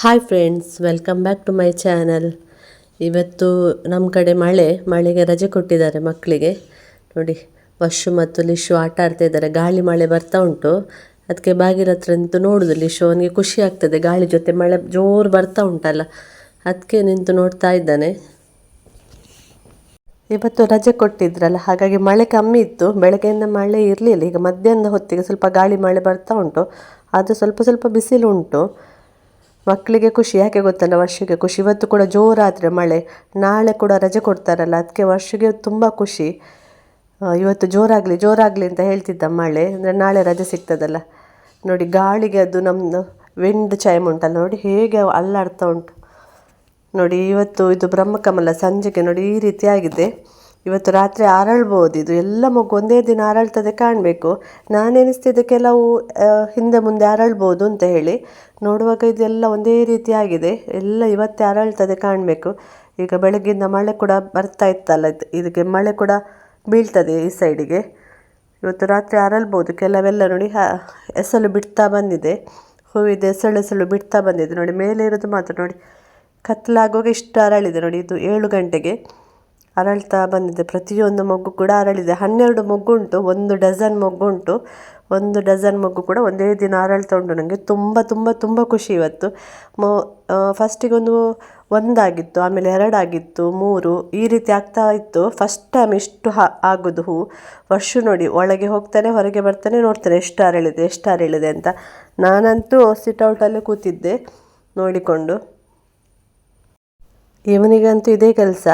Hi friends welcome back to my channel ಇವತ್ತು ನಮ್ಮ ಕಡೆ ಮಳೆ, ಮಳೆಗೆ ರಜೆ ಕೊಟ್ಟಿದ್ದಾರೆ ಮಕ್ಕಳಿಗೆ. ನೋಡಿ ವಶು ಮತ್ತು ಲಿಶು ಆಟ ಆಡ್ತಾ ಇದ್ದಾರೆ. ಗಾಳಿ ಮಳೆ ಬರ್ತಾ ಉಂಟು. ಅದಕ್ಕೆ ಬಾಗಿಲ ಹತ್ರ ನಿಂತು ನೋಡೋದು. ಲಿಶು ಅವನಿಗೆ ಖುಷಿ ಆಗ್ತದೆ. ಗಾಳಿ ಜೊತೆ ಮಳೆ ಜೋರು ಬರ್ತಾ ಉಂಟಲ್ಲ. ಅದಕ್ಕೆ ನಿಂತು ನೋಡ್ತಾ ಇದ್ದಾನೆ. ಇವತ್ತು ರಜೆ ಕೊಟ್ಟಿದ್ರಲ್ಲ, ಹಾಗಾಗಿ ಮಳೆ ಕಮ್ಮಿ ಇತ್ತು. ಬೆಳಗ್ಗೆಯಿಂದ ಮಳೆ ಇರಲಿಲ್ಲ. ಈಗ ಮಧ್ಯಾಹ್ನದ ಹೊತ್ತಿಗೆ ಸ್ವಲ್ಪ ಗಾಳಿ ಮಳೆ ಬರ್ತಾ ಉಂಟು. ಅದು ಸ್ವಲ್ಪ ಸ್ವಲ್ಪ ಬಿಸಿಲು ಉಂಟು. ಮಕ್ಕಳಿಗೆ ಖುಷಿ ಯಾಕೆ ಗೊತ್ತಲ್ಲ? ವರ್ಷಕ್ಕೆ ಖುಷಿ. ಇವತ್ತು ಕೂಡ ಜೋರಾದರೆ ಮಳೆ. ನಾಳೆ ಕೂಡ ರಜೆ ಕೊಡ್ತಾರಲ್ಲ ಅದಕ್ಕೆ ವರ್ಷಕ್ಕೆ ತುಂಬ ಖುಷಿ. ಇವತ್ತು ಜೋರಾಗಲಿ ಜೋರಾಗಲಿ ಅಂತ ಹೇಳ್ತಿದ್ದ ಮಳೆ. ಅಂದರೆ ನಾಳೆ ರಜೆ ಸಿಗ್ತದಲ್ಲ. ನೋಡಿ, ಗಾಳಿಗೆ ಅದು ನಮ್ಮದು ವಿಂಡ್ ಚೈಮ್ ಉಂಟಲ್ಲ, ನೋಡಿ ಹೇಗೆ ಅಲ್ಲಾಡ್ತಾ ಉಂಟು. ನೋಡಿ, ಇವತ್ತು ಇದು ಬ್ರಹ್ಮಕಮಲ ಸಂಜೆಗೆ ನೋಡಿ ಈ ರೀತಿ ಆಗಿದೆ. ಇವತ್ತು ರಾತ್ರಿ ಅರಳ್ಬೋದು ಇದು. ಎಲ್ಲ ಮಗು ಒಂದೇ ದಿನ ಅರಳ್ತದೆ ಕಾಣಬೇಕು. ನಾನೆನಿಸ್ತಿದ್ದೆ ಕೆಲವು ಹಿಂದೆ ಮುಂದೆ ಅರಳ್ಬೋದು ಅಂತ ಹೇಳಿ. ನೋಡುವಾಗ ಇದೆಲ್ಲ ಒಂದೇ ರೀತಿ ಆಗಿದೆ. ಎಲ್ಲ ಇವತ್ತೇ ಅರಳ್ತದೆ ಕಾಣಬೇಕು. ಈಗ ಬೆಳಗ್ಗಿಂದ ಮಳೆ ಕೂಡ ಬರ್ತಾ ಇತ್ತಲ್ಲ, ಇದ್- ಇದಕ್ಕೆ ಮಳೆ ಕೂಡ ಬೀಳ್ತದೆ ಈ ಸೈಡಿಗೆ. ಇವತ್ತು ರಾತ್ರಿ ಅರಳ್ಬೋದು ಕೆಲವೆಲ್ಲ ನೋಡಿ ಎಸಲು ಬಿಡ್ತಾ ಬಂದಿದೆ. ಹೂವಿದೆ ಎಸಳು ಎಸಳು ಬಿಡ್ತಾ ಬಂದಿದೆ. ನೋಡಿ, ಮೇಲೆ ಇರೋದು ಮಾತ್ರ ನೋಡಿ. ಕತ್ತಲಾಗುವಾಗ ಇಷ್ಟು ಅರಳಿದೆ ನೋಡಿ, ಇದು ಏಳು ಗಂಟೆಗೆ. ಅರಳ್ತಾ ಬಂದಿದೆ. ಪ್ರತಿಯೊಂದು ಮೊಗ್ಗು ಕೂಡ ಅರಳಿದೆ. ಹನ್ನೆರಡು ಮೊಗ್ಗು ಉಂಟು ಒಂದು ಡಜನ್ ಮೊಗ್ಗು ಉಂಟು ಒಂದು ಡಜನ್ ಮೊಗ್ಗು ಕೂಡ ಒಂದೇ ದಿನ ಅರಳ್ತಾ ಉಂಟು ನನಗೆ ತುಂಬ ತುಂಬ ತುಂಬ ಖುಷಿ ಇವತ್ತು. ಮೊ ಫಸ್ಟಿಗೊಂದು ಒಂದಾಗಿತ್ತು, ಆಮೇಲೆ ಎರಡಾಗಿತ್ತು, ಮೂರು. ಈ ರೀತಿ ಆಗ್ತಾ ಇತ್ತು. ಫಸ್ಟ್ ಟೈಮ್ ಇಷ್ಟು ಹಾ, ಆಗೋದು ಹೂ. ವರ್ಷ ನೋಡಿ, ಒಳಗೆ ಹೋಗ್ತಾನೆ, ಹೊರಗೆ ಬರ್ತಾನೆ, ನೋಡ್ತಾನೆ ಎಷ್ಟು ಅರಳಿದೆ ಎಷ್ಟು ಅರಳಿದೆ ಅಂತ. ನಾನಂತೂ ಸಿಟೌಟಲ್ಲೇ ಕೂತಿದ್ದೆ, ನೋಡಿಕೊಂಡು. ಇವನಿಗಂತೂ ಇದೇ ಕೆಲಸ.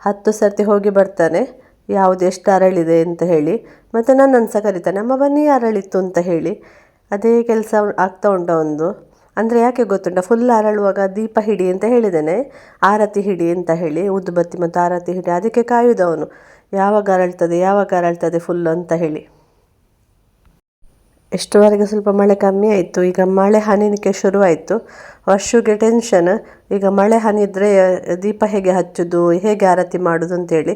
ಹತ್ತು ಸರ್ತಿ ಹೋಗಿ ಬರ್ತಾನೆ. ಯಾವುದು ಎಷ್ಟು ಅರಳಿದೆ ಅಂತ ಹೇಳಿ. ಮತ್ತು ನನ್ನನ್ನು ಸಹ ಕರಿತಾನೆ. ಅಮ್ಮ, ಬನ್ನಿ, ಅರಳಿತ್ತು ಅಂತ ಹೇಳಿ. ಅದೇ ಕೆಲಸ ಆಗ್ತಾ ಉಂಟ ಒಂದು ಅಂದರೆ ಯಾಕೆ ಗೊತ್ತುಂಟ? ಫುಲ್ ಅರಳುವಾಗ ದೀಪ ಹಿಡಿ ಅಂತ ಹೇಳಿದ್ದೇನೆ. ಆರತಿ ಹಿಡಿ ಅಂತ ಹೇಳಿ, ಉದ್ಬತ್ತಿ ಮತ್ತು ಆರತಿ ಹಿಡಿ, ಅದಕ್ಕೆ ಕಾಯುವುದವನು ಯಾವಾಗ ಅರಳ್ತದೆ ಯಾವಾಗ ಅರಳ್ತದೆ ಫುಲ್ ಅಂತ ಹೇಳಿ. ಎಷ್ಟುವರೆಗೆ ಸ್ವಲ್ಪ ಮಳೆ ಕಮ್ಮಿ ಆಯಿತು, ಈಗ ಮಳೆ ಹನಿಲಿಕ್ಕೆ ಶುರುವಾಯಿತು. ವರ್ಷಕ್ಕೆ ಟೆನ್ಷನ್ ಈಗ ಮಳೆ ಹನಿದ್ರೆ ದೀಪ ಹೇಗೆ ಹಚ್ಚೋದು, ಹೇಗೆ ಆರತಿ ಮಾಡೋದು ಅಂತೇಳಿ.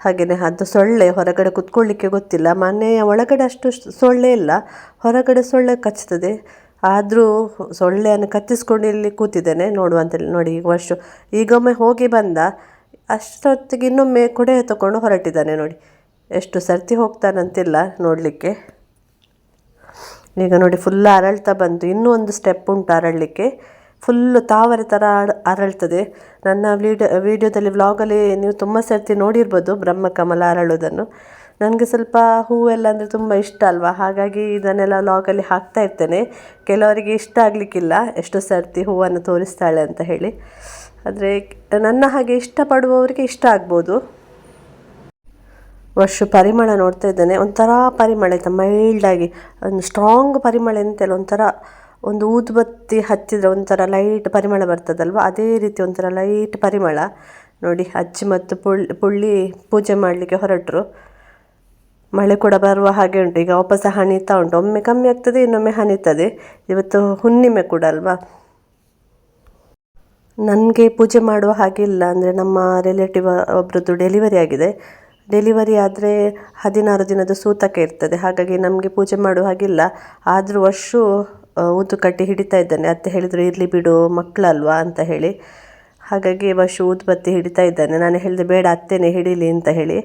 ಹಾಗೆಯೇ ಅದು ಸೊಳ್ಳೆ ಹೊರಗಡೆ ಕುತ್ಕೊಳ್ಳಿಕ್ಕೆ ಗೊತ್ತಿಲ್ಲ. ಮನೆಯ ಒಳಗಡೆ ಅಷ್ಟು ಸೊಳ್ಳೆ ಇಲ್ಲ, ಹೊರಗಡೆ ಸೊಳ್ಳೆ ಕಚ್ತದೆ ಆದರೂ ಸೊಳ್ಳೆಯನ್ನು ಕಚ್ಚಿಸ್ಕೊಂಡು ಇಲ್ಲಿ ಕೂತಿದ್ದೇನೆ ನೋಡುವಂತೇಳಿ ನೋಡಿ ಈಗ ವರ್ಷ. ಈಗೊಮ್ಮೆ ಹೋಗಿ ಬಂದ, ಅಷ್ಟೊತ್ತಿಗೆ ಇನ್ನೊಮ್ಮೆ ಕೊಡೆ ತಗೊಂಡು ಹೊರಟಿದ್ದಾನೆ ನೋಡಿ. ಎಷ್ಟು ಸರ್ತಿ ಹೋಗ್ತಾನಂತಿಲ್ಲ ನೋಡಲಿಕ್ಕೆ. ಈಗ ನೋಡಿ ಫುಲ್ ಅರಳ್ತಾ ಬಂತು ಇನ್ನೂ ಒಂದು ಸ್ಟೆಪ್ ಉಂಟು ಅರಳಲಿಕ್ಕೆ. ಫುಲ್ಲು ತಾವರೆ ಥರ ಅರ- ಅರಳ್ತದೆ. ನನ್ನ ವೀಡಿಯೋ ವೀಡಿಯೋದಲ್ಲಿ ವ್ಲಾಗಲ್ಲಿ ನೀವು ತುಂಬ ಸರ್ತಿ ನೋಡಿರ್ಬೋದು ಬ್ರಹ್ಮಕಮಲ ಅರಳೋದನ್ನು. ನನಗೆ ಸ್ವಲ್ಪ ಹೂವೆಲ್ಲ ಅಂದರೆ ತುಂಬ ಇಷ್ಟ ಅಲ್ವಾ? ಹಾಗಾಗಿ ಇದನ್ನೆಲ್ಲ ವ್ಲಾಗಲ್ಲಿ ಹಾಕ್ತಾ ಇರ್ತೇನೆ. ಕೆಲವರಿಗೆ ಇಷ್ಟ ಆಗಲಿಕ್ಕಿಲ್ಲ ಎಷ್ಟು ಸರ್ತಿ ಹೂವನ್ನು ತೋರಿಸ್ತಾಳೆ ಅಂತ ಹೇಳಿ. ಆದರೆ ನನ್ನ ಹಾಗೆ ಇಷ್ಟಪಡುವವರಿಗೆ ಇಷ್ಟ ಆಗ್ಬೋದು. ವರ್ಷ ಪರಿಮಳ ನೋಡ್ತಾ ಇದ್ದೇನೆ. ಒಂಥರ ಪರಿಮಳ ಮೈಲ್ಡ್ ಮೈಲ್ಡಾಗಿ ಒಂದು ಸ್ಟ್ರಾಂಗ್ ಪರಿಮಳ ಎಂತೆಲ್ಲ ಒಂಥರ ಒಂದು ಊದುಬತ್ತಿ ಹಚ್ಚಿದರೆ ಒಂಥರ ಲೈಟ್ ಪರಿಮಳ ಬರ್ತದಲ್ವ? ಅದೇ ರೀತಿ ಒಂಥರ ಲೈಟ್ ಪರಿಮಳ. ನೋಡಿ, ಅಜ್ಜಿ ಮತ್ತು ಪುಳ್ಳಿ ಪುಳ್ಳಿ ಪೂಜೆ ಮಾಡಲಿಕ್ಕೆ ಹೊರಟರು. ಮಳೆ ಕೂಡ ಬರುವ ಹಾಗೆ ಉಂಟು. ಈಗ ವಾಪಸ್ ಹನಿತಾ ಉಂಟು. ಒಮ್ಮೆ ಕಮ್ಮಿ ಆಗ್ತದೆ, ಇನ್ನೊಮ್ಮೆ ಹನಿತದೆ. ಇವತ್ತು ಹುಣ್ಣಿಮೆ ಕೂಡ ಅಲ್ವಾ? ನನಗೆ ಪೂಜೆ ಮಾಡುವ ಹಾಗಿಲ್ಲ ಅಂದರೆ ನಮ್ಮ ರಿಲೇಟಿವ್ ಒಬ್ರದ್ದು ಡೆಲಿವರಿ ಆಗಿದೆ. ಡೆಲಿವರಿ ಆದರೆ ಹದಿನಾರು ದಿನದ ಸೂತಕ ಇರ್ತದೆ. ಹಾಗಾಗಿ ನಮಗೆ ಪೂಜೆ ಮಾಡುವ ಹಾಗಿಲ್ಲ. ಆದರೂ ವರ್ಷು ಊದು ಕಟ್ಟಿ ಹಿಡಿತಾ ಇದ್ದಾನೆ. ಅತ್ತೆ ಹೇಳಿದರು, ಇರಲಿ ಬಿಡು, ಮಕ್ಕಳಲ್ವಾ? ಅಂತ ಹೇಳಿ. ಹಾಗಾಗಿ ವರ್ಷ ಊದುಬತ್ತಿ ಹಿಡಿತಾ ಇದ್ದಾನೆ. ನಾನು ಹೇಳಿದೆ, ಬೇಡ, ಅತ್ತೆನೇ ಹಿಡೀಲಿ ಅಂತ ಹೇಳಿ.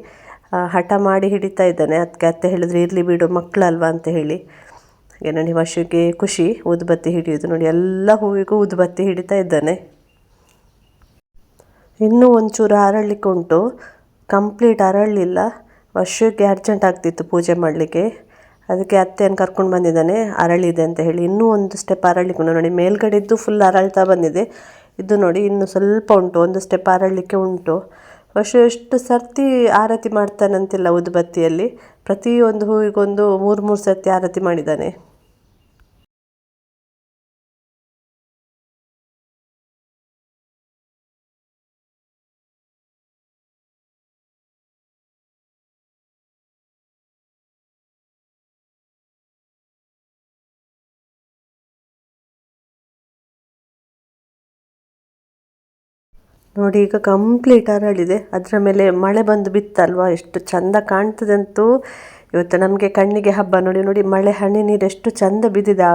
ಹಠ ಮಾಡಿ ಹಿಡಿತಾ ಇದ್ದಾನೆ. ಅದಕ್ಕೆ ಅತ್ತೆ ಹೇಳಿದ್ರು, ಇರಲಿ ಬಿಡು, ಮಕ್ಕಳಲ್ವಾ? ಅಂತ ಹೇಳಿ. ಹಾಗೆ ನೋಡಿ ವರ್ಷಕ್ಕೆ ಖುಷಿ ಊದುಬತ್ತಿ ಹಿಡಿಯೋದು ನೋಡಿ, ಎಲ್ಲ ಹೂವಿಗೂ ಊದುಬತ್ತಿ ಹಿಡಿತಾ ಇದ್ದಾನೆ. ಇನ್ನೂ ಒಂಚೂರು ಅರಳಲಿಕ್ಕೆ ಉಂಟು ಕಂಪ್ಲೀಟ್ ಅರಳಲಿಲ್ಲ ವರ್ಷಕ್ಕೆ ಅರ್ಜೆಂಟ್ ಆಗ್ತಿತ್ತು ಪೂಜೆ ಮಾಡಲಿಕ್ಕೆ. ಅದಕ್ಕೆ ಅತ್ತೆಯನ್ನು ಕರ್ಕೊಂಡು ಬಂದಿದ್ದಾನೆ, ಅರಳಿದೆ ಅಂತ ಹೇಳಿ. ಇನ್ನೂ ಒಂದು ಸ್ಟೆಪ್ ಅರಳಿಕ್ಕೆ ಉಂಟು. ನೋಡಿ ಮೇಲ್ಗಡೆದ್ದು ಫುಲ್ ಅರಳ್ತಾ ಬಂದಿದೆ. ಇದು ನೋಡಿ, ಇನ್ನು ಸ್ವಲ್ಪ ಉಂಟು. ಒಂದು ಸ್ಟೆಪ್ ಅರಳಲಿಕ್ಕೆ ಉಂಟು. ವರ್ಷ ಎಷ್ಟು ಸರ್ತಿ ಆರತಿ ಮಾಡ್ತಾನಂತಿಲ್ಲ ಊದುಬತ್ತಿಯಲ್ಲಿ ಪ್ರತಿಯೊಂದು ಹೂವಿಗೊಂದು ಮೂರು ಮೂರು ಸರ್ತಿ ಆರತಿ ಮಾಡಿದ್ದಾನೆ. ನೋಡಿ, ಈಗ ಕಂಪ್ಲೀಟ್ ಅರಳಿದೆ. ಅದರ ಮೇಲೆ ಮಳೆ ಬಂದು ಬಿತ್ತಲ್ವಾ? ಎಷ್ಟು ಚಂದ ಕಾಣ್ತದೆ ಅಂತೂ ಇವತ್ತು ನಮಗೆ ಕಣ್ಣಿಗೆ ಹಬ್ಬ. ನೋಡಿ ನೋಡಿ, ಮಳೆ, ಹನಿ ನೀರು ಎಷ್ಟು ಚಂದ ಬಿದ್ದಿದೆ.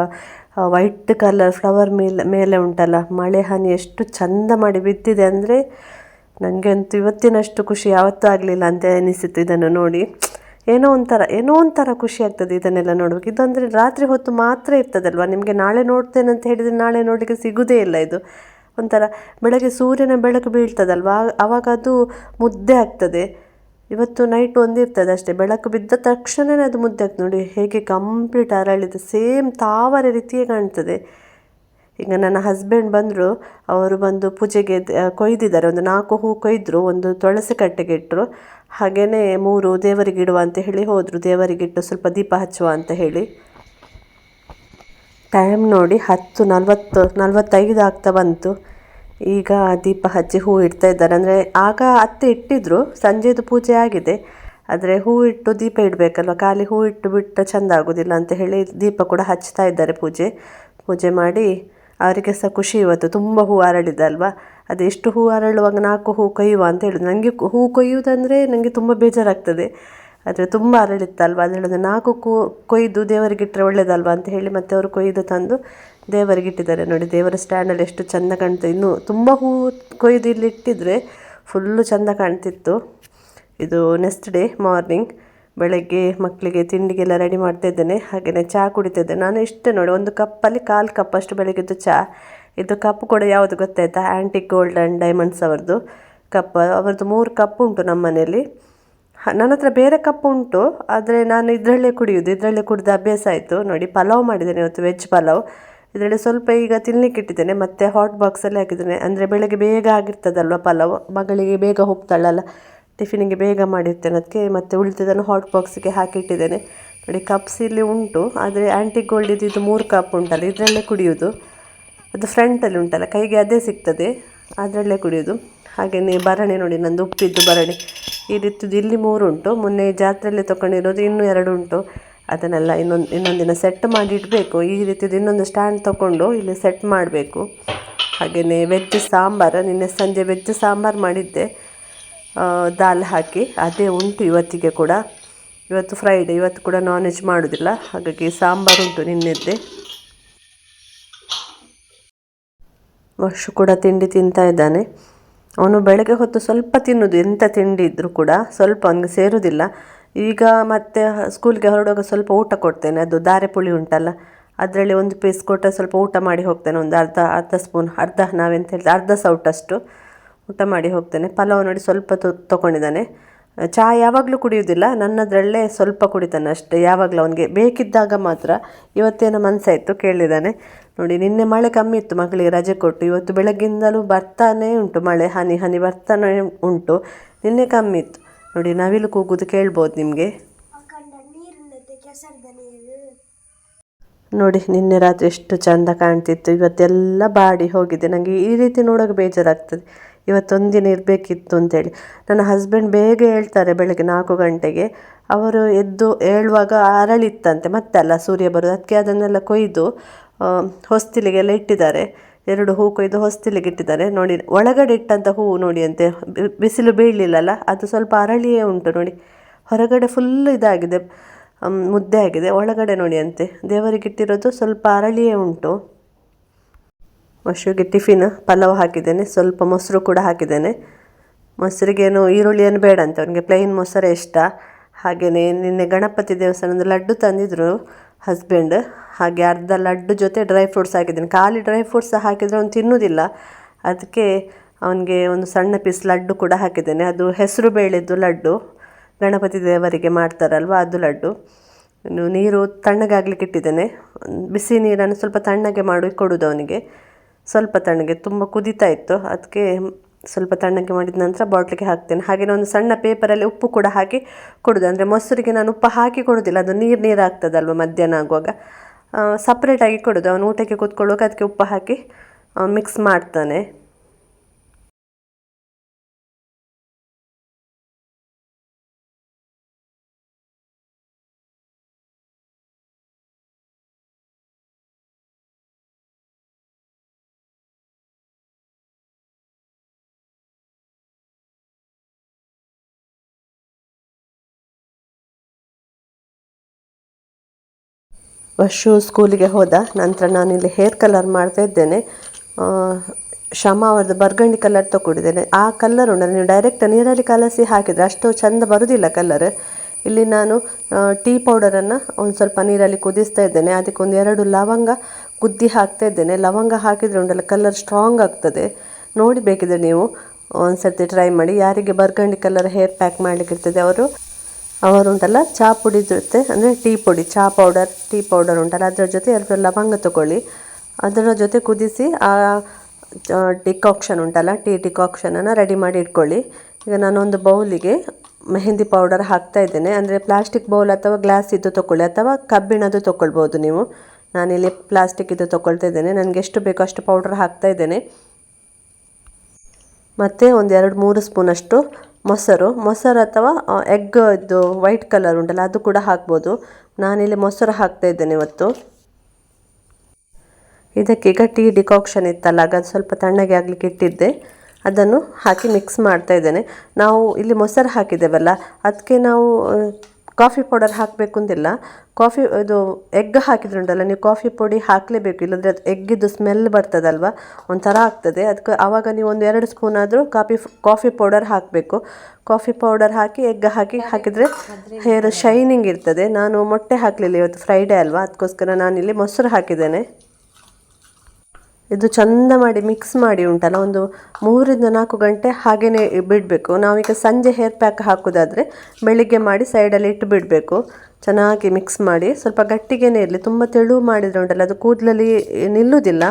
ವೈಟ್ ಕಲರ್ ಫ್ಲವರ್ ಮೇಲೆ ಮೇಲೆ ಉಂಟಲ್ಲ, ಮಳೆ, ಹನಿ ಎಷ್ಟು ಚಂದ ಮಾಡಿ ಬಿದ್ದಿದೆ ಅಂದರೆ ನನಗೆ ಅಂತೂ ಇವತ್ತಿನಷ್ಟು ಖುಷಿ, ಯಾವತ್ತೂ ಆಗಲಿಲ್ಲ ಅಂತ ಅನಿಸಿತು ಇದನ್ನು ನೋಡಿ. ಏನೋ ಒಂಥರ ಏನೋ ಒಂಥರ ಖುಷಿ ಆಗ್ತದೆ ಇದನ್ನೆಲ್ಲ ನೋಡಬೇಕು. ಇದಂದರೆ ರಾತ್ರಿ ಹೊತ್ತು ಮಾತ್ರ ಇರ್ತದಲ್ವ? ನಿಮಗೆ ನಾಳೆ ನೋಡ್ತೇನೆ ಅಂತ ಹೇಳಿದರೆ ನಾಳೆ ನೋಡಲಿಕ್ಕೆ ಸಿಗೋದೇ ಇಲ್ಲ ಇದು. ಒಂಥರ ಬೆಳಗ್ಗೆ ಸೂರ್ಯನ ಬೆಳಕು ಬೀಳ್ತದಲ್ವ? ಆವಾಗ ಅದು ಮುದ್ದೆ ಆಗ್ತದೆ. ಇವತ್ತು ನೈಟ್ ಒಂದಿರ್ತದೆ ಅಷ್ಟೇ. ಬೆಳಕು ಬಿದ್ದ ತಕ್ಷಣವೇ ಅದು ಮುದ್ದೆ ಆಗ್ತದೆ. ನೋಡಿ, ಹೇಗೆ ಕಂಪ್ಲೀಟ್ ಅರಳಿದೆ. ಸೇಮ್ ತಾವರೆ ರೀತಿಯೇ ಕಾಣ್ತದೆ. ಈಗ ನನ್ನ ಹಸ್ಬೆಂಡ್ ಬಂದರು, ಅವರು ಬಂದು ಪೂಜೆಗೆ ಕೊಯ್ದಿದ್ದಾರೆ. ಒಂದು ನಾಲ್ಕು ಹೂ ಕೊಯ್ದರು, ಒಂದು ತುಳಸಿ ಕಟ್ಟೆಗೆ ಇಟ್ಟರು ಹಾಗೆಯೇ ಮೂರು ದೇವರಿಗಿಡುವ ಅಂತ ಹೇಳಿ ಹೋದರು. ದೇವರಿಗಿಟ್ಟು ಸ್ವಲ್ಪ ದೀಪ ಹಚ್ಚುವ ಅಂತ ಹೇಳಿ. ಟೈಮ್ ನೋಡಿ ಹತ್ತು, ನಲ್ವತ್ತು, ನಲ್ವತ್ತೈದು ಆಗ್ತಾ ಬಂತು. ಈಗ ದೀಪ ಹಚ್ಚಿ ಹೂ ಇಡ್ತಾ ಇದ್ದಾರೆ. ಅಂದರೆ ಆಗ ಅತ್ತೆ ಇಟ್ಟಿದ್ರು, ಸಂಜೆದು ಪೂಜೆ ಆಗಿದೆ. ಆದರೆ ಹೂ ಇಟ್ಟು ದೀಪ ಇಡಬೇಕಲ್ವ? ಖಾಲಿ ಹೂ ಇಟ್ಟು ಬಿಟ್ಟು ಚೆಂದ ಆಗೋದಿಲ್ಲ ಅಂತ ಹೇಳಿ ದೀಪ ಕೂಡ ಹಚ್ತಾ ಇದ್ದಾರೆ ಪೂಜೆ. ಪೂಜೆ ಮಾಡಿ ಅವರಿಗೆ ಸಹ ಖುಷಿ ಇವತ್ತು. ತುಂಬ ಹೂ ಅರಳಿದೆ ಅಲ್ವಾ? ಅದು ಎಷ್ಟು ಹೂ ಅರಳುವಾಗ ನಾಲ್ಕು ಹೂ ಕೊಯ್ಯುವ ಅಂತ ಹೇಳಿದ್ರು. ನನಗೆ ಹೂ ಕೊಯ್ಯುವುದಂದರೆ ನನಗೆ ತುಂಬ ಬೇಜಾರಾಗ್ತದೆ. ಆದರೆ ತುಂಬ ಅರಳಿತ್ತಲ್ವ? ಅಂದರೆ ಹೇಳಿದ್ರೆ ನಾಲ್ಕು ಕೂ, ಕೊಯ್ದು ದೇವರಿಗಿಟ್ಟರೆ ಒಳ್ಳೇದಲ್ವ ಅಂತ ಹೇಳಿ ಮತ್ತೆ ಅವರು ಕೊಯ್ದು ತಂದು ದೇವರಿಗಿಟ್ಟಿದ್ದಾರೆ ನೋಡಿ. ದೇವರ ಸ್ಟ್ಯಾಂಡಲ್ಲಿ ಎಷ್ಟು ಚೆಂದ ಕಾಣ್ತದೆ ಇನ್ನು ತುಂಬ ಹೂ ಕೊಯ್ದು ಇಲ್ಲಿ ಇಟ್ಟಿದ್ರೆ ಫುಲ್ಲು ಚೆಂದ ಕಾಣ್ತಿತ್ತು. ಇದು ನೆಕ್ಸ್ಟ್ ಡೇ ಮಾರ್ನಿಂಗ್ ಬೆಳಗ್ಗೆ ಮಕ್ಕಳಿಗೆ ತಿಂಡಿಗೆಲ್ಲ ರೆಡಿ ಮಾಡ್ತಾ ಇದ್ದೇನೆ. ಹಾಗೆಯೇ ಚಹಾ ಕುಡಿತಿದ್ದೆ ನಾನು ಇಷ್ಟೇ ನೋಡಿ, ಒಂದು ಕಪ್ಪಲ್ಲಿ ಕಾಲು ಕಪ್ ಅಷ್ಟು ಬೆಳಗ್ಗೆದ್ದು ಚಹಾ ಇದು ಕಪ್ ಕೂಡ ಯಾವುದು ಗೊತ್ತಾಯ್ತಾ? ಆ್ಯಂಟಿ ಗೋಲ್ಡ್ ಆ್ಯಂಡ್ ಡೈಮಂಡ್ಸ್ ಅವ್ರದ್ದು. ಕಪ್ ಅವ್ರದ್ದು ಮೂರು ಕಪ್ ಉಂಟು ನಮ್ಮ ಮನೆಯಲ್ಲಿ ನನ್ನ ಹತ್ರ ಬೇರೆ ಕಪ್ ಉಂಟು, ಆದರೆ ನಾನು ಇದರಲ್ಲೇ ಕುಡಿಯೋದು, ಇದರಲ್ಲೇ ಕುಡಿದ ಅಭ್ಯಾಸ ಆಯಿತು. ನೋಡಿ, ಪಲಾವ್ ಮಾಡಿದ್ದೇನೆ ಇವತ್ತು ವೆಜ್ ಪಲಾವ್. ಇದರಲ್ಲಿ ಸ್ವಲ್ಪ ಈಗ ತಿನ್ನಲಿಕ್ಕೆ ಇಟ್ಟಿದ್ದೇನೆ, ಮತ್ತು ಹಾಟ್ ಬಾಕ್ಸಲ್ಲಿ ಹಾಕಿದ್ದೇನೆ. ಅಂದರೆ ಬೆಳಗ್ಗೆ ಬೇಗ ಆಗಿರ್ತದಲ್ವ ಪಲಾವ್? ಮಗಳಿಗೆ ಬೇಗ ಹೋಗ್ತಾಳಲ್ಲ ಟಿಫಿನಿಗೆ ಬೇಗ ಮಾಡಿರ್ತೇನೆ ಅದಕ್ಕೆ, ಮತ್ತು ಉಳಿದಿದ್ದನ್ನು ಹಾಟ್ ಬಾಕ್ಸಿಗೆ ಹಾಕಿಟ್ಟಿದ್ದೇನೆ ನೋಡಿ ಕಪ್ಸ್ ಇಲ್ಲಿ ಉಂಟು, ಆದರೆ ಆ್ಯಂಟಿ ಗೋಲ್ಡ್ ಇದು ಮೂರು ಕಪ್ ಉಂಟಲ್ಲ, ಇದರಲ್ಲೇ ಕುಡಿಯೋದು. ಅದು ಫ್ರಂಟಲ್ಲಿ ಉಂಟಲ್ಲ, ಕೈಗೆ ಅದೇ ಸಿಗ್ತದೆ, ಅದರಲ್ಲೇ ಕುಡಿಯೋದು. ಹಾಗೆಯೇ ಬರಣೆ ನೋಡಿ, ನಂದು ಉಪ್ಪಿದ್ದು ಭರಣಿ ಈ ರೀತಿದು ಇಲ್ಲಿ ಮೂರು ಉಂಟು. ಮೊನ್ನೆ ಜಾತ್ರೆಯಲ್ಲಿ ತಗೊಂಡಿರೋದು ಇನ್ನೂ ಎರಡು ಉಂಟು. ಅದನ್ನೆಲ್ಲ ಇನ್ನೊಂದು, ಇನ್ನೊಂದಿನ ಸೆಟ್ ಮಾಡಿ ಇಡಬೇಕು. ಈ ರೀತಿದು ಇನ್ನೊಂದು ಸ್ಟ್ಯಾಂಡ್ ತಗೊಂಡು ಇಲ್ಲಿ ಸೆಟ್ ಮಾಡಬೇಕು. ಹಾಗೆಯೇ ವೆಜ್ ಸಾಂಬಾರು, ನಿನ್ನೆ ಸಂಜೆ ವೆಜ್ ಸಾಂಬಾರು ಮಾಡಿದ್ದೆ. ದಾಲ್ ಹಾಕಿ. ಅದೇ ಉಂಟು ಇವತ್ತಿಗೆ ಕೂಡ. ಇವತ್ತು ಫ್ರೈಡೇ ಇವತ್ತು ಕೂಡ ನಾನ್ ವೆಜ್ ಮಾಡೋದಿಲ್ಲ. ಹಾಗಾಗಿ ಸಾಂಬಾರು ಉಂಟು ನಿನ್ನೆದ್ದೆ. ವರ್ಷ ಕೂಡ ತಿಂಡಿ ತಿಂತಾ ಇದ್ದಾನೆ. ಅವನು ಬೆಳಗ್ಗೆ ಹೊತ್ತು ಸ್ವಲ್ಪ ತಿನ್ನೋದು ಎಂಥ ತಿಂಡಿ ಇದ್ದರೂ ಕೂಡ ಸ್ವಲ್ಪ ಅವನಿಗೆ ಸೇರೋದಿಲ್ಲ. ಈಗ ಮತ್ತೆ ಸ್ಕೂಲ್ಗೆ ಹೊರಡುವಾಗ ಸ್ವಲ್ಪ ಊಟ ಕೊಡ್ತೇನೆ, ಅದು ದಾರೆ ಪುಳಿ ಉಂಟಲ್ಲ, ಅದರಲ್ಲಿ ಒಂದು ಪೀಸ್ ಕೊಟ್ಟರೆ ಸ್ವಲ್ಪ ಊಟ ಮಾಡಿ ಹೋಗ್ತೇನೆ, ಒಂದು ಅರ್ಧ ಅರ್ಧ ಸ್ಪೂನ್ ಅರ್ಧ ನಾವೆಂತ ಹೇಳ್ತೇವೆ, ಅರ್ಧ ಸೌಟಷ್ಟು ಊಟ ಮಾಡಿ ಹೋಗ್ತೇನೆ. ಪಲಾವ್ ನೋಡಿ ಸ್ವಲ್ಪ ತೊ, ತಗೊಂಡಿದ್ದಾನೆ. ಚಹಾ ಯಾವಾಗಲೂ ಕುಡಿಯೋದಿಲ್ಲ ನನ್ನದ್ರಲ್ಲೇ ಸ್ವಲ್ಪ ಕುಡಿತಾನೆ ಅಷ್ಟೇ. ಯಾವಾಗಲೂ ಅವನಿಗೆ ಬೇಕಿದ್ದಾಗ ಮಾತ್ರ. ಇವತ್ತೇನೋ ಮನಸ್ಸಾಯಿತು ಕೇಳಿದ್ದಾನೆ ನೋಡಿ, ನಿನ್ನೆ ಮಳೆ ಕಮ್ಮಿ ಇತ್ತು, ಮಗಳಿಗೆ ರಜೆ ಕೊಟ್ಟು. ಇವತ್ತು ಬೆಳಗ್ಗಿಂದಲೂ ಬರ್ತಾನೆ ಉಂಟು ಮಳೆ. ಹನಿ ಹನಿ ಬರ್ತಾನೆ ಉಂಟು. ನಿನ್ನೆ ಕಮ್ಮಿ ಇತ್ತು. ನೋಡಿ ನವಿಲು ಕೂಗುದು ಕೇಳ್ಬೋದು ನಿಮಗೆ. ನೋಡಿ, ನಿನ್ನೆ ರಾತ್ರಿ ಎಷ್ಟು ಚಂದ ಕಾಣ್ತಿತ್ತು. ಇವತ್ತೆಲ್ಲ ಬಾಡಿ ಹೋಗಿದೆ. ನನಗೆ ಈ ರೀತಿ ನೋಡೋಕೆ ಬೇಜಾರಾಗ್ತದೆ. ಇವತ್ತೊಂದಿನ ಇರಬೇಕಿತ್ತು ಅಂತೇಳಿ. ನನ್ನ ಹಸ್ಬೆಂಡ್ ಬೇಗ ಹೇಳ್ತಾರೆ ಬೆಳಗ್ಗೆ ನಾಲ್ಕು ಗಂಟೆಗೆ. ಅವರು ಎದ್ದು ಏಳುವಾಗ ಅರಳಿತ್ತಂತೆ, ಮತ್ತೆ ಅಲ್ಲ ಸೂರ್ಯ ಬರೋದು ಅದಕ್ಕೆ ಅದನ್ನೆಲ್ಲ ಕೊಯ್ದು ಹೊಸ್ತಿಲಿಗೆಲ್ಲ ಇಟ್ಟಿದ್ದಾರೆ. ಎರಡು ಹೂ ಕೊಯ್ದು ಹೊಸ್ತಿಲಿಗೆ ಇಟ್ಟಿದ್ದಾರೆ. ನೋಡಿ, ಒಳಗಡೆ ಇಟ್ಟಂಥ ಹೂವು ನೋಡಿ ಅಂತೆ. ಬಿಸಿಲು ಬೀಳಲಿಲ್ಲಲ್ಲ, ಅದು ಸ್ವಲ್ಪ ಅರಳಿಯೇ ಉಂಟು ನೋಡಿ. ಹೊರಗಡೆ ಫುಲ್ ಇದಾಗಿದೆ. ಮುದ್ದೆ ಆಗಿದೆ. ಒಳಗಡೆ ನೋಡಿ ಅಂತೆ. ದೇವರಿಗೆ ಇಟ್ಟಿರೋದು ಸ್ವಲ್ಪ ಅರಳಿಯೇ ಉಂಟು. ಮಶುಗೆ ಟಿಫಿನ್, ಪಲಾವ್ ಹಾಕಿದ್ದೇನೆ. ಸ್ವಲ್ಪ ಮೊಸರು ಕೂಡ ಹಾಕಿದ್ದೇನೆ. ಮೊಸರಿಗೇನು ಈರುಳ್ಳಿಯನ್ನು ಬೇಡ ಅಂತ, ಅವನಿಗೆ ಪ್ಲೈನ್ ಮೊಸರೇ ಇಷ್ಟ. ಹಾಗೆಯೇ ನಿನ್ನೆ ಗಣಪತಿ ದೇವಸ್ಥಾನದ ಲಡ್ಡು ತಂದಿದ್ದರು ಹಸ್ಬೆಂಡ್ ಹಾಗೆ ಅರ್ಧ ಲಡ್ಡು ಜೊತೆ ಡ್ರೈ ಫ್ರೂಟ್ಸ್ ಹಾಕಿದ್ದೇನೆ. ಖಾಲಿ ಡ್ರೈ ಫ್ರೂಟ್ಸ್ ಹಾಕಿದರೆ ಅವನು ತಿನ್ನೋದಿಲ್ಲ. ಅದಕ್ಕೆ ಅವನಿಗೆ ಒಂದು ಸಣ್ಣ ಪೀಸ್ ಲಡ್ಡು ಕೂಡ ಹಾಕಿದ್ದೇನೆ. ಅದು ಹೆಸರು ಬೇಳೆದ್ದು ಲಡ್ಡು. ಗಣಪತಿ ದೇವರಿಗೆ ಮಾಡ್ತಾರಲ್ವ ಅದು ಲಡ್ಡು. ನೀರು ತಣ್ಣಗಾಗ್ಲಿಕ್ಕೆ ಇಟ್ಟಿದ್ದೇನೆ. ಬಿಸಿ ನೀರನ್ನು ಸ್ವಲ್ಪ ತಣ್ಣಗೆ ಮಾಡಿ ಕೊಡೋದು ಅವನಿಗೆ. ಸ್ವಲ್ಪ ತಣ್ಣಗೆ ತುಂಬ ಕುದೀತಾ ಇತ್ತು. ಅದಕ್ಕೆ ಸ್ವಲ್ಪ ತಣ್ಣಗೆ ಮಾಡಿದ ನಂತರ ಬಾಟ್ಲಿಗೆ ಹಾಕ್ತೇನೆ. ಹಾಗೆಯೇ ಒಂದು ಸಣ್ಣ ಪೇಪರಲ್ಲಿ ಉಪ್ಪು ಕೂಡ ಹಾಕಿ ಕೊಡೋದು. ಅಂದರೆ ಮೊಸರಿಗೆ ನಾನು ಉಪ್ಪು ಹಾಕಿ ಕೊಡೋದಿಲ್ಲ. ಅದು ನೀರು ನೀರು ಆಗ್ತದಲ್ವ ಮಧ್ಯಾಹ್ನ ಆಗುವಾಗ. ಸಪ್ರೇಟಾಗಿ ಕೊಡೋದು. ಅವನು ಊಟಕ್ಕೆ ಕೂತ್ಕೊಳ್ಳುವಾಗ ಅದಕ್ಕೆ ಉಪ್ಪು ಹಾಕಿ ಮಿಕ್ಸ್ ಮಾಡ್ತಾನೆ. ವರ್ಷು ಸ್ಕೂಲಿಗೆ ಹೋದ ನಂತರ ನಾನು ಇಲ್ಲಿ ಹೇರ್ ಕಲರ್ ಮಾಡ್ತಾ ಇದ್ದೇನೆ. ಶಮ ಅವ್ರದ್ದು ಬರ್ಗಂಡಿ ಕಲರ್ ತಗೊಂಡಿದ್ದೇನೆ. ಆ ಕಲರ್ ಉಂಟಲ್ಲ, ನೀವು ಡೈರೆಕ್ಟ್ ನೀರಲ್ಲಿ ಕಲಸಿ ಹಾಕಿದರೆ ಅಷ್ಟು ಚಂದ ಬರೋದಿಲ್ಲ ಕಲರ್. ಇಲ್ಲಿ ನಾನು ಟೀ ಪೌಡರನ್ನು ಒಂದು ಸ್ವಲ್ಪ ನೀರಲ್ಲಿ ಕುದಿಸ್ತಾ ಇದ್ದೇನೆ. ಅದಕ್ಕೆ ಒಂದು ಎರಡು ಲವಂಗ ಗುದ್ದಿ ಹಾಕ್ತಾ ಇದ್ದೇನೆ. ಲವಂಗ ಹಾಕಿದರೆ ಉಂಟಲ್ಲ, ಕಲರ್ ಸ್ಟ್ರಾಂಗ್ ಆಗ್ತದೆ. ನೋಡಿ ಬೇಕಿದ್ರೆ ನೀವು ಒಂದು ಸರ್ತಿ ಟ್ರೈ ಮಾಡಿ. ಯಾರಿಗೆ ಬರ್ಗಂಡಿ ಕಲರ್ ಹೇರ್ ಪ್ಯಾಕ್ ಮಾಡಲಿಕ್ಕೆ ಇರ್ತದೆ ಅವರು ಉಂಟಲ್ಲ ಚಹಾ ಪುಡಿ ಜೊತೆ, ಅಂದರೆ ಟೀ ಪುಡಿ ಚಹಾ ಪೌಡರ್, ಟೀ ಪೌಡರ್ ಉಂಟಲ್ಲ, ಅದರ ಜೊತೆ ಎರಡು ಲವಂಗ ತಗೊಳ್ಳಿ. ಅದರ ಜೊತೆ ಕುದಿಸಿ ಆ ಡಿಕಾಕ್ಷನ್ ಉಂಟಲ್ಲ, ಟೀ ಡಿಕಾಕ್ಷನನ್ನು ರೆಡಿ ಮಾಡಿ ಇಟ್ಕೊಳ್ಳಿ. ಈಗ ನಾನೊಂದು ಬೌಲಿಗೆ ಮೆಹಂದಿ ಪೌಡರ್ ಹಾಕ್ತಾ ಇದ್ದೇನೆ. ಅಂದರೆ ಪ್ಲಾಸ್ಟಿಕ್ ಬೌಲ್ ಅಥವಾ ಗ್ಲಾಸ್ ಇದ್ದು ತೊಗೊಳ್ಳಿ, ಅಥವಾ ಕಬ್ಬಿಣದ್ದು ತೊಗೊಳ್ಬೋದು ನೀವು. ನಾನಿಲ್ಲಿ ಪ್ಲಾಸ್ಟಿಕ್ ಇದು ತೊಗೊಳ್ತಾ ಇದ್ದೇನೆ. ನನಗೆ ಎಷ್ಟು ಬೇಕೋ ಅಷ್ಟು ಪೌಡರ್ ಹಾಕ್ತಾ ಇದ್ದೇನೆ. ಮತ್ತು ಒಂದೆರಡು ಮೂರು ಸ್ಪೂನಷ್ಟು ಮೊಸರು. ಮೊಸರು ಅಥವಾ ಎಗ್ ಇದು ವೈಟ್ ಕಲರ್ ಉಂಟಲ್ಲ, ಅದು ಕೂಡ ಹಾಕ್ಬೋದು. ನಾನಿಲ್ಲಿ ಮೊಸರು ಹಾಕ್ತಾ ಇದ್ದೇನೆ ಇವತ್ತು. ಇದಕ್ಕೀಗ ಟೀ ಡಿಕಾಕ್ಷನ್ ಇತ್ತಲ್ಲ ಆಗ ಅದು ಸ್ವಲ್ಪ ತಣ್ಣಗೆ ಆಗಲಿಕ್ಕೆ ಇಟ್ಟಿದ್ದೆ. ಅದನ್ನು ಹಾಕಿ ಮಿಕ್ಸ್ ಮಾಡ್ತಾ ಇದ್ದೇನೆ. ನಾವು ಇಲ್ಲಿ ಮೊಸರು ಹಾಕಿದ್ದೇವಲ್ಲ, ಅದಕ್ಕೆ ನಾವು ಕಾಫಿ ಪೌಡರ್ ಹಾಕಬೇಕು ಅಂತಿಲ್ಲ ಕಾಫಿ ಇದು ಎಗ್ ಹಾಕಿದ್ರುಂಟಲ್ಲ ನೀವು ಕಾಫಿ ಪುಡಿ ಹಾಕಲೇಬೇಕು, ಇಲ್ಲಾಂದರೆ ಅದು ಎಗ್ಗಿದ್ದು ಸ್ಮೆಲ್ ಬರ್ತದಲ್ವ? ಒಂಥರ ಆಗ್ತದೆ. ಅದಕ್ಕೆ ಆವಾಗ ನೀವು ಒಂದು ಎರಡು ಸ್ಪೂನ್ ಆದರೂ ಕಾಫಿ ಕಾಫಿ ಪೌಡರ್ ಹಾಕಬೇಕು. ಕಾಫಿ ಪೌಡರ್ ಹಾಕಿ, ಎಗ್ ಹಾಕಿ ಹಾಕಿದರೆ ಹೇರ್ ಶೈನಿಂಗ್ ಇರ್ತದೆ. ನಾನು ಮೊಟ್ಟೆ ಹಾಕಲಿಲ್ಲ ಇವತ್ತು ಫ್ರೈಡೇ ಅಲ್ವಾ? ಅದಕ್ಕೋಸ್ಕರ ನಾನಿಲ್ಲಿ ಮೊಸರು ಹಾಕಿದ್ದೇನೆ. ಇದು ಚಂದ ಮಾಡಿ ಮಿಕ್ಸ್ ಮಾಡಿ ಉಂಟಲ್ಲ, ಒಂದು ಮೂರಿಂದ ನಾಲ್ಕು ಗಂಟೆ ಹಾಗೆಯೇ ಬಿಡಬೇಕು. ನಾವೀಗ ಸಂಜೆ ಹೇರ್ ಪ್ಯಾಕ್ ಹಾಕೋದಾದರೆ ಬೆಳಿಗ್ಗೆ ಮಾಡಿ ಸೈಡಲ್ಲಿ ಇಟ್ಟು ಬಿಡಬೇಕು. ಚೆನ್ನಾಗಿ ಮಿಕ್ಸ್ ಮಾಡಿ, ಸ್ವಲ್ಪ ಗಟ್ಟಿಗೆನೇ ಇರಲಿ. ತುಂಬ ತೆಳು ಮಾಡಿದರೆ ಉಂಟಲ್ಲ, ಅದು ಕೂದಲಲ್ಲಿ ನಿಲ್ಲುವುದಿಲ್ಲ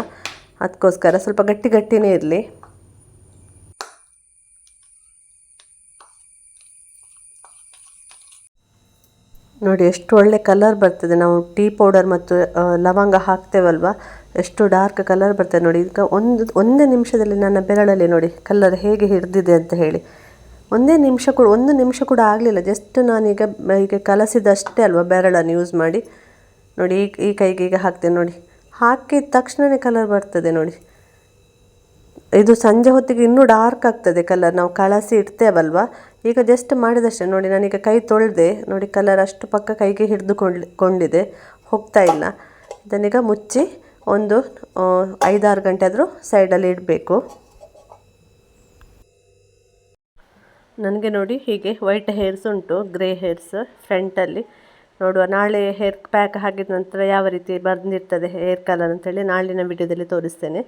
ಅದಕ್ಕೋಸ್ಕರ ಸ್ವಲ್ಪ ಗಟ್ಟಿ ಗಟ್ಟಿನೇ ಇರಲಿ. ನೋಡಿ, ಎಷ್ಟು ಒಳ್ಳೆ ಕಲರ್ ಬರ್ತದೆ. ನಾವು ಟೀ ಪೌಡರ್ ಮತ್ತು ಲವಂಗ ಹಾಕ್ತೇವಲ್ವ? ಎಷ್ಟು ಡಾರ್ಕ್ ಕಲರ್ ಬರ್ತದೆ ನೋಡಿ. ಈಗ ಒಂದು, ಒಂದೇ ನಿಮಿಷದಲ್ಲಿ ನನ್ನ ಬೆರಳಲ್ಲಿ ನೋಡಿ ಕಲರ್ ಹೇಗೆ ಹಿಡಿದಿದೆ ಅಂತ ಹೇಳಿ. ಒಂದೇ ನಿಮಿಷ ಕೂಡ, ಒಂದು ನಿಮಿಷ ಕೂಡ ಆಗಲಿಲ್ಲ. ಜಸ್ಟ್ ನಾನೀಗ, ಈಗ ಕಲಸಿದಷ್ಟೇ ಅಲ್ವಾ ಬೆರಳನ್ನು ಯೂಸ್ ಮಾಡಿ. ನೋಡಿ, ಈ ಈ ಕೈಗೆ ಈಗ ಹಾಕ್ತೇನೆ ನೋಡಿ. ಹಾಕಿದ ತಕ್ಷಣವೇ ಕಲರ್ ಬರ್ತದೆ ನೋಡಿ. ಇದು ಸಂಜೆ ಹೊತ್ತಿಗೆ ಇನ್ನೂ ಡಾರ್ಕ್ ಆಗ್ತದೆ ಕಲರ್ ನಾವು ಕಳಸಿ ಇಡ್ತೇವಲ್ವ? ಈಗ ಜಸ್ಟ್ ಮಾಡಿದಷ್ಟೇ. ನೋಡಿ, ನಾನೀಗ ಕೈ ತೊಳೆದೆ. ನೋಡಿ ಕಲರ್ ಅಷ್ಟು ಪಕ್ಕ ಕೈಗೆ ಹಿಡಿದುಕೊಂಡು ಹೋಗ್ತಾ ಇಲ್ಲ. ಇದನ್ನೀಗ ಮುಚ್ಚಿ ಒಂದು ಐದಾರು ಗಂಟೆ ಆದರೂ ಸೈಡಲ್ಲಿ ಇಡಬೇಕು. ನನಗೆ ನೋಡಿ ಹೀಗೆ ವೈಟ್ ಹೇರ್ಸ್ ಉಂಟು ಗ್ರೇ ಹೇರ್ಸ್ ಫ್ರಂಟಲ್ಲಿ ನೋಡುವ, ನಾಳೆ ಹೇರ್ ಪ್ಯಾಕ್ ಹಾಕಿದ ನಂತರ ಯಾವ ರೀತಿ ಬಂದಿರ್ತದೆ ಹೇರ್ ಕಲರ್ ಅಂತೇಳಿ ನಾಳಿನ ವಿಡಿಯೋದಲ್ಲಿ ತೋರಿಸ್ತೇನೆ.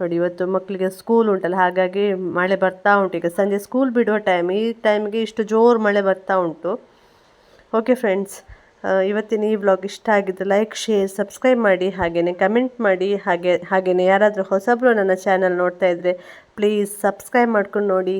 ನೋಡಿ, ಇವತ್ತು ಮಕ್ಕಳಿಗೆ ಸ್ಕೂಲ್ ಉಂಟಲ್ಲ, ಹಾಗಾಗಿ ಮಳೆ ಬರ್ತಾ ಉಂಟು. ಈಗ ಸಂಜೆ ಸ್ಕೂಲ್ ಬಿಡುವ ಟೈಮ್ ಈ ಟೈಮ್ಗೆ ಇಷ್ಟು ಜೋರು ಮಳೆ ಬರ್ತಾ ಉಂಟು. ಓಕೆ ಫ್ರೆಂಡ್ಸ್ ಇವತ್ತಿನ ಈ ವ್ಲಾಗ್ ಇಷ್ಟ ಆಗಿದ್ದು ಲೈಕ್ ಶೇರ್ ಸಬ್ಸ್ಕ್ರೈಬ್ ಮಾಡಿ ಹಾಗೆಯೇ ಕಮೆಂಟ್ ಮಾಡಿ, ಹಾಗೆ ಹಾಗೆಯೇ ಯಾರಾದರೂ ಹೊಸಬ್ರು ನನ್ನ ಚಾನಲ್ ನೋಡ್ತಾ ಇದ್ದರೆ ಪ್ಲೀಸ್ ಸಬ್ಸ್ಕ್ರೈಬ್ ಮಾಡ್ಕೊಂಡು ನೋಡಿ.